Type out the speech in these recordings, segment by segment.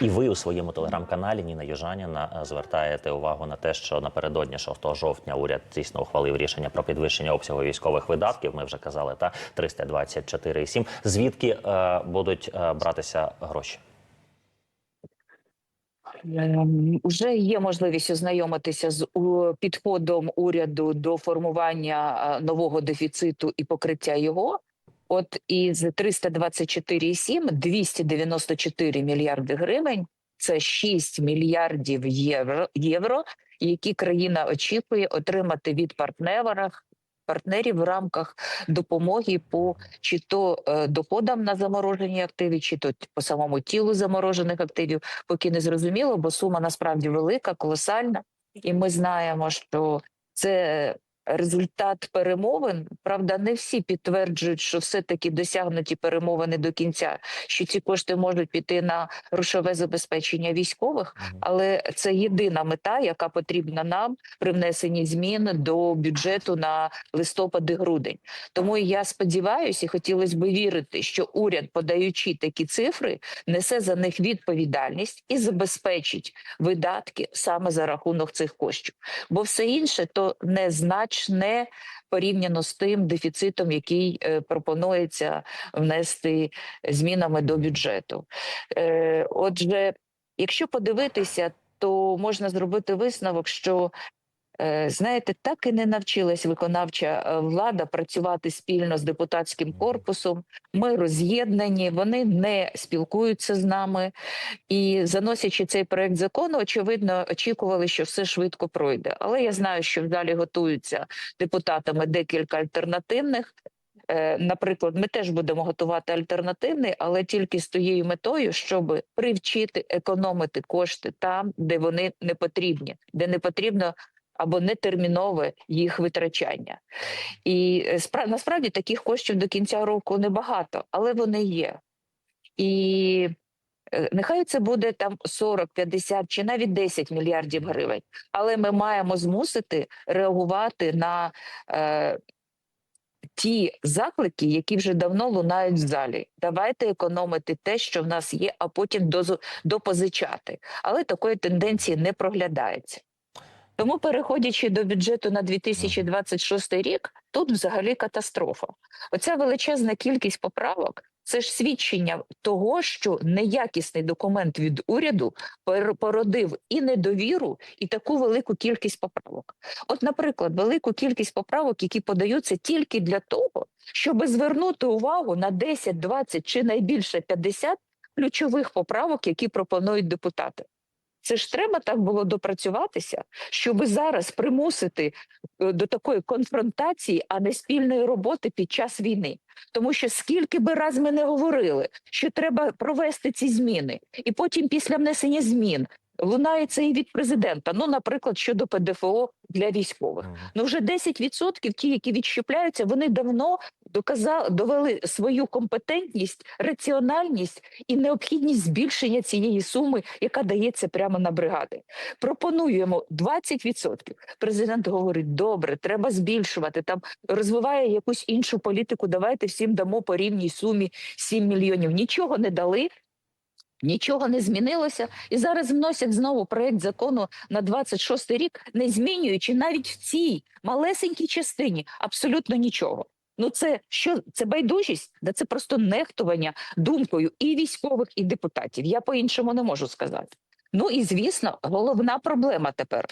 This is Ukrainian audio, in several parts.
І ви у своєму телеграм-каналі Ніна Южаніна е, звертаєте увагу на те, що напередодні 6 жовтня уряд дійсно ухвалив рішення про підвищення обсягу військових видатків. Ми вже казали, та 324,7. Звідки е, будуть е, братися гроші? Ем, Уже є можливість ознайомитися з підходом уряду до формування е, нового дефіциту і покриття його. От із 324,7 – 294 мільярди гривень. Це 6 мільярдів євро, євро, які країна очікує отримати від партнерів, партнерів в рамках допомоги по чи то е, доходам на заморожені активи, чи то по самому тілу заморожених активів поки не зрозуміло, бо сума насправді велика, колосальна, і ми знаємо, що це результат перемовин. Правда, не всі підтверджують, що все-таки досягнуті перемовини до кінця, що ці кошти можуть піти на грошове забезпечення військових, але це єдина мета, яка потрібна нам при внесенні змін до бюджету на листопад і грудень. Тому я сподіваюся, і хотілося б вірити, що уряд, подаючи такі цифри, несе за них відповідальність і забезпечить видатки саме за рахунок цих коштів. Бо все інше то незначне порівняно з тим дефіцитом, який е, пропонується внести змінами до бюджету. Е, отже, якщо подивитися, то можна зробити висновок, що Знаєте, так і не навчилась виконавча е, влада працювати спільно з депутатським корпусом. Ми роз'єднані, вони не спілкуються з нами. І заносячи цей проект закону, очевидно, очікували, що все швидко пройде. Але я знаю, що в залі готуються депутатами декілька альтернативних. Е, Наприклад, ми теж будемо готувати альтернативний, але тільки з тією метою, щоб привчити економити кошти там, де вони не потрібні, де не потрібно або нетермінове їх витрачання. І е, насправді таких коштів до кінця року небагато, але вони є. І е, нехай це буде там 40, 50 чи навіть 10 мільярдів гривень. Але ми маємо змусити реагувати на е, ті заклики, які вже давно лунають в залі. Давайте економити те, що в нас є, а потім дозу- допозичати. Але такої тенденції не проглядається. Тому, переходячи до бюджету на 2026 рік, тут взагалі катастрофа. Оця величезна кількість поправок це ж свідчення того, що неякісний документ від уряду породив і недовіру, і таку велику кількість поправок. От, наприклад, велику кількість поправок, які подаються тільки для того, щоб звернути увагу на 10, 20 чи найбільше 50 ключових поправок, які пропонують депутати. Це ж треба так було допрацюватися, щоб зараз примусити е, до такої конфронтації, а не спільної роботи під час війни. Тому що скільки би раз ми не говорили, що треба провести ці зміни, і потім після внесення змін лунає це і від президента. Ну, наприклад, щодо ПДФО для військових. Ну вже 10% ті, які відщепляються, вони давно доказали, довели свою компетентність, раціональність і необхідність збільшення цієї суми, яка дається прямо на бригади. Пропонуємо 20%. Президент говорить: добре, треба збільшувати. Там розвиває якусь іншу політику. Давайте всім дамо по рівній сумі 7 мільйонів. Нічого не дали. Нічого не змінилося, і зараз вносять знову проект закону на 26 рік, не змінюючи навіть в цій малесенькій частині абсолютно нічого. Ну це що це байдужість? Да це просто нехтування думкою і військових, і депутатів. Я по-іншому не можу сказати. Ну і звісно, головна проблема тепер.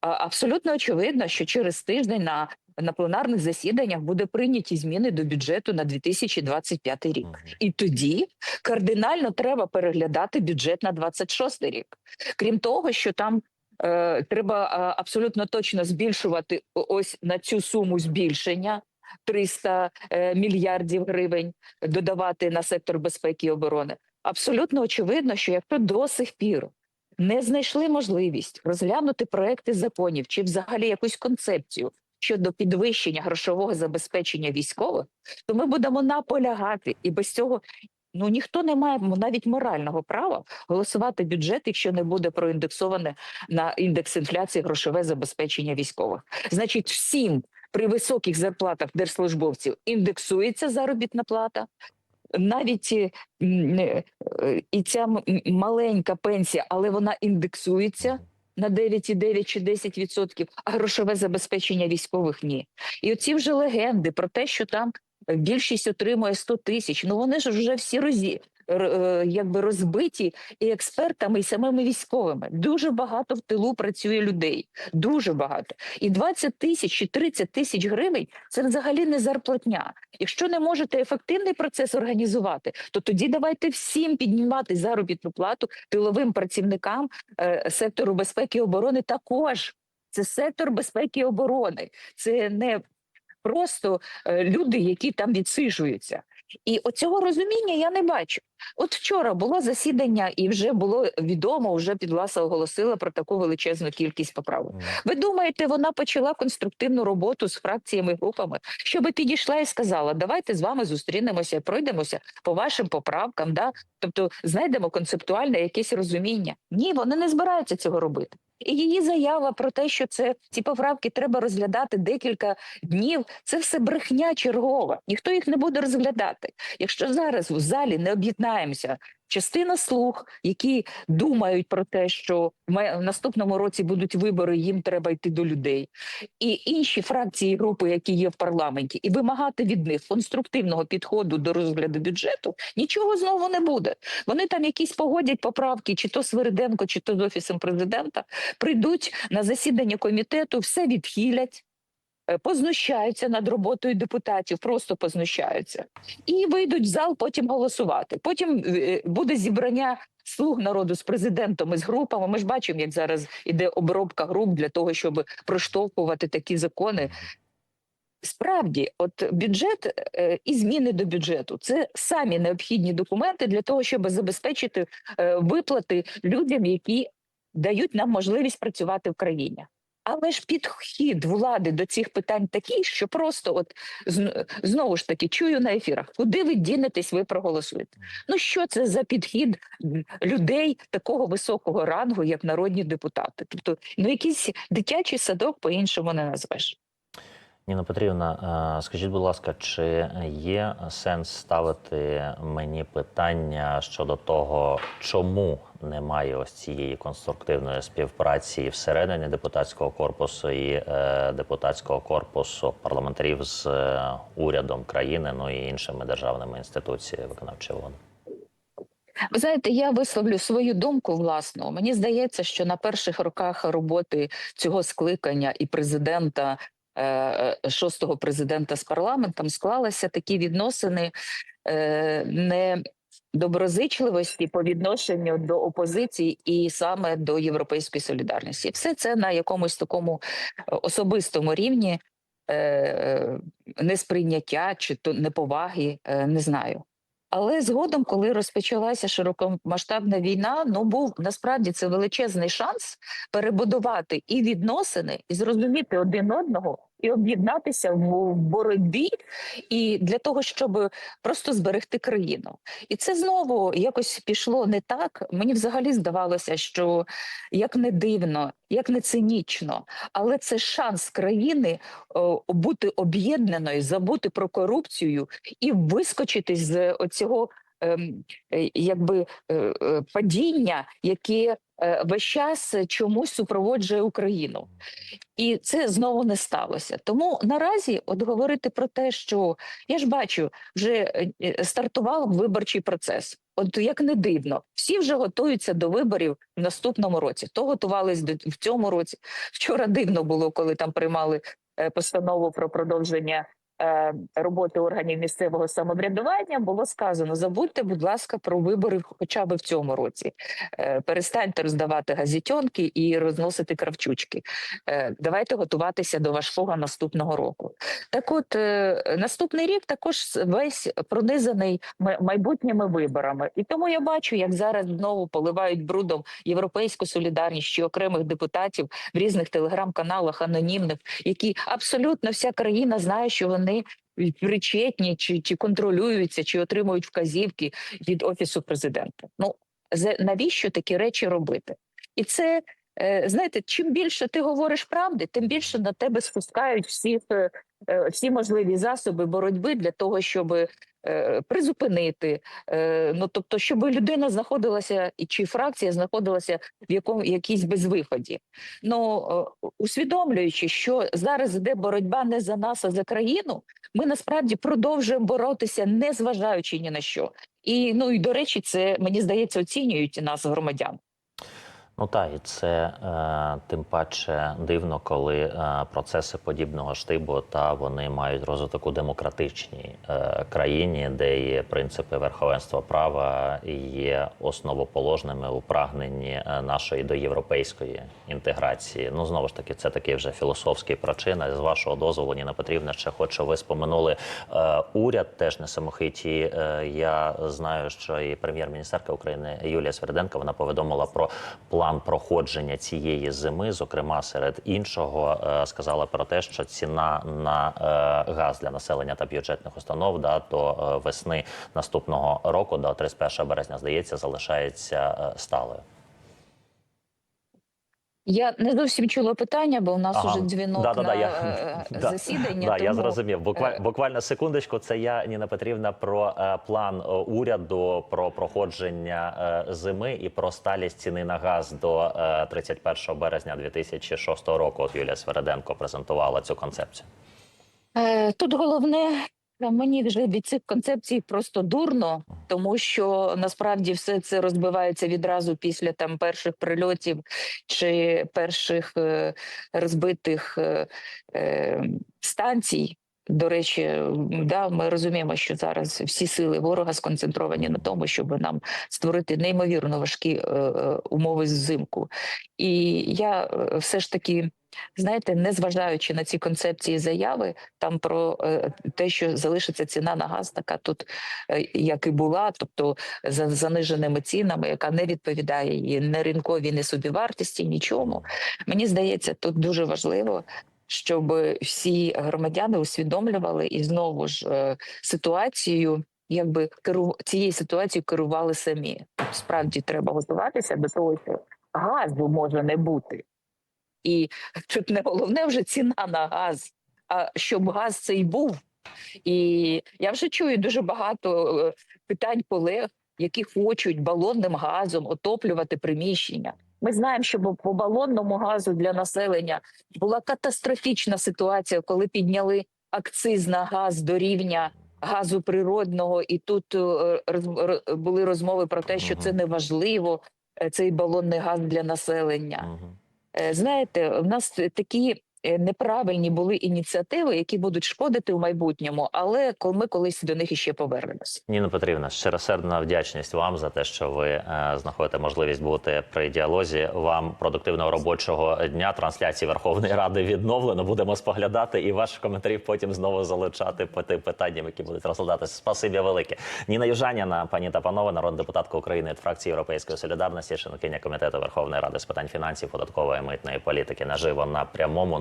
Абсолютно очевидно, що через тиждень на, на пленарних засіданнях буде прийняті зміни до бюджету на 2025 рік. І тоді кардинально треба переглядати бюджет на 26 рік. Крім того, що там е, треба е, абсолютно точно збільшувати ось на цю суму збільшення 300 е, мільярдів гривень додавати на сектор безпеки і оборони. Абсолютно очевидно, що якщо до сих пір не знайшли можливість розглянути проекти законів чи взагалі якусь концепцію щодо підвищення грошового забезпечення військових, то ми будемо наполягати, і без цього ну ніхто не має навіть морального права голосувати бюджет, якщо не буде проіндексоване на індекс інфляції грошове забезпечення військових. Значить, всім при високих зарплатах держслужбовців індексується заробітна плата. навіть е, е, і ця маленька пенсія, але вона індексується на 9,9 чи 10 відсотків, а грошове забезпечення військових ні. І оці вже легенди про те, що там більшість отримує 100 тисяч. Ну вони ж вже всі розі, якби розбиті і експертами, і самими військовими. Дуже багато в тилу працює людей. Дуже багато. І 20 тисяч чи 30 тисяч гривень це взагалі не зарплатня. Якщо не можете ефективний процес організувати, то тоді давайте всім піднімати заробітну плату тиловим працівникам е, сектору безпеки і оборони також. Це сектор безпеки і оборони. Це не просто е, люди, які там відсижуються. І оцього розуміння я не бачу. От вчора було засідання, і вже було відомо, вже підласа оголосила про таку величезну кількість поправок. Ви думаєте, вона почала конструктивну роботу з фракціями, групами, щоб підійшла і сказала: давайте з вами зустрінемося, пройдемося по вашим поправкам, да? тобто знайдемо концептуальне якесь розуміння. Ні, вони не збираються цього робити. І її заява про те, що це ці поправки треба розглядати декілька днів. Це все брехня чергова. Ніхто їх не буде розглядати. Якщо зараз в залі не об'єднаємося, частина слуг, які думають про те, що в наступному році будуть вибори, їм треба йти до людей, і інші фракції групи, які є в парламенті, і вимагати від них конструктивного підходу до розгляду бюджету, нічого знову не буде. Вони там якісь погодять поправки, чи то Свириденко, чи то з офісом президента, прийдуть на засідання комітету, все відхилять. Е, Познущаються над роботою депутатів, просто познущаються, і вийдуть в зал потім голосувати. Потім е, буде зібрання слуг народу з президентом і з групами. Ми ж бачимо, як зараз іде обробка груп для того, щоб проштовхувати такі закони. Справді, от бюджет е, і зміни до бюджету це самі необхідні документи для того, щоб забезпечити виплати людям, які дають нам можливість працювати в країні. Але ж підхід влади до цих питань такий, що просто от знову ж таки чую на ефірах, куди ви дінетесь, ви проголосуєте. Ну що це за підхід людей такого високого рангу, як народні депутати? Тобто, ну якийсь дитячий садок по-іншому не назвеш. Ніна Петрівна, е, скажіть, будь ласка, чи є сенс ставити мені питання щодо того, чому немає ось цієї конструктивної співпраці всередині депутатського корпусу і е, депутатського корпусу парламентарів з е, урядом країни, ну і іншими державними інституціями виконавчої влади? Ви знаєте, я висловлю свою думку власну. Мені здається, що на перших роках роботи цього скликання і президента, шостого президента з парламентом, склалися такі відносини е, не доброзичливості по відношенню до опозиції і саме до європейської солідарності. Все це на якомусь такому е, особистому рівні е, несприйняття чи то неповаги, е, не знаю. Але згодом, коли розпочалася широкомасштабна війна, ну був насправді це величезний шанс перебудувати і відносини, і зрозуміти один одного, і об'єднатися в боротьбі, і для того, щоб просто зберегти країну. І це знову якось пішло не так. Мені взагалі здавалося, що як не дивно, як не цинічно, але це шанс країни бути об'єднаною, забути про корупцію і вискочити з оцього якби е, е, падіння, яке е, весь час чомусь супроводжує Україну. І це знову не сталося. Тому наразі, от говорити про те, що я ж бачу, вже е, е, стартував виборчий процес. От як не дивно, всі вже готуються до виборів в наступному році. То готувались до в цьому році. Вчора дивно було, коли там приймали е, постанову про продовження е, роботи органів місцевого самоврядування. Було сказано: забудьте, будь ласка, про вибори, хоча б в цьому році. Е, перестаньте роздавати газетенки і розносити кравчучки. Е, давайте готуватися до важкого наступного року. Так, от е, наступний рік також весь пронизаний ма- майбутніми виборами, і тому я бачу, як зараз знову поливають брудом європейську солідарність чи окремих депутатів в різних телеграм-каналах анонімних, які абсолютно вся країна знає, що вони. Причетні чи, чи контролюються, чи отримують вказівки від офісу президента. Ну навіщо такі речі робити? І це знаєте, чим більше ти говориш правди, тим більше на тебе спускають всіх, е, е, всі можливі засоби боротьби для того, щоб е, призупинити. Е, ну тобто, щоб людина знаходилася і чи фракція знаходилася в якому якійсь безвиході. Ну е, усвідомлюючи, що зараз іде боротьба не за нас, а за країну, ми насправді продовжуємо боротися, не зважаючи ні на що. І ну і до речі, це мені здається, оцінюють нас громадян. Ну так, і це е, тим паче дивно, коли е, процеси подібного штибу та вони мають розвиток у демократичній е, країні, де є принципи верховенства права і є основоположними у прагненні е, нашої до європейської інтеграції. Ну знову ж таки, це такий вже філософський причина. З вашого дозволу, Ніна Петрівна, ще хочу, ви споминули е, уряд, теж не самохиті. Е, я знаю, що і прем'єр-міністерка України Юлія Сверденко вона повідомила про план проходження цієї зими. Зокрема, серед іншого е, сказала про те, що ціна на е, газ для населення та бюджетних установ да, до е, весни наступного року, до 31 березня, здається, залишається сталою. Я не зовсім чула питання, бо у нас Ага. уже дзвінок Да-да-да, на я- е, е, Да. засідання. Да, я зрозумів. Буквально, е, буквально секундочку. Це я, Ніна Петрівна, про план уряду про проходження зими і про сталість ціни на газ до е, 31 березня 2006 року. От Юлія Свереденко презентувала цю концепцію. Тут головне, мені вже від цих концепцій просто дурно, тому що насправді все це розбивається відразу після там перших прильотів чи перших е, розбитих е, е, станцій. До речі, да, ми розуміємо, що зараз всі сили ворога сконцентровані на тому, щоб нам створити неймовірно важкі е, е, умови взимку. І я е, все ж таки, знаєте, незважаючи на ці концепції заяви, там про е, те, що залишиться ціна на газ, така тут е, як і була, тобто за заниженими цінами, яка не відповідає її не ринковій, не собівартості, нічому. Мені здається, тут дуже важливо. Щоб всі громадяни усвідомлювали і знову ж е, ситуацію, якби керу цією ситуацією керували самі. Справді треба готуватися до того, що газу може не бути. І тут не головне вже ціна на газ, а щоб газ цей був. І я вже чую дуже багато е, питань колег, які хочуть балонним газом отоплювати приміщення. Ми знаємо, що по балонному газу для населення була катастрофічна ситуація, коли підняли акциз на газ до рівня газу природного, і тут е, були розмови про те, що це неважливо, е, цей балонний газ для населення. Е, Знаєте, в нас такі неправильні були ініціативи, які будуть шкодити в майбутньому, але ми колись до них іще повернемось. Ніна Петрівна, щиросердна вдячність вам за те, що ви е, знаходите можливість бути при діалозі. Вам продуктивного робочого дня. Трансляції Верховної Ради відновлено. Будемо споглядати і ваші коментарі потім знову залучати по тим питанням, які будуть розглядатися. Спасибі велике. Ніна Южаніна, пані та панове, народна депутатка України від фракції Європейської солідарності, членкиня комітету Верховної Ради з питань фінансів, податкової митної політики наживо на прямому.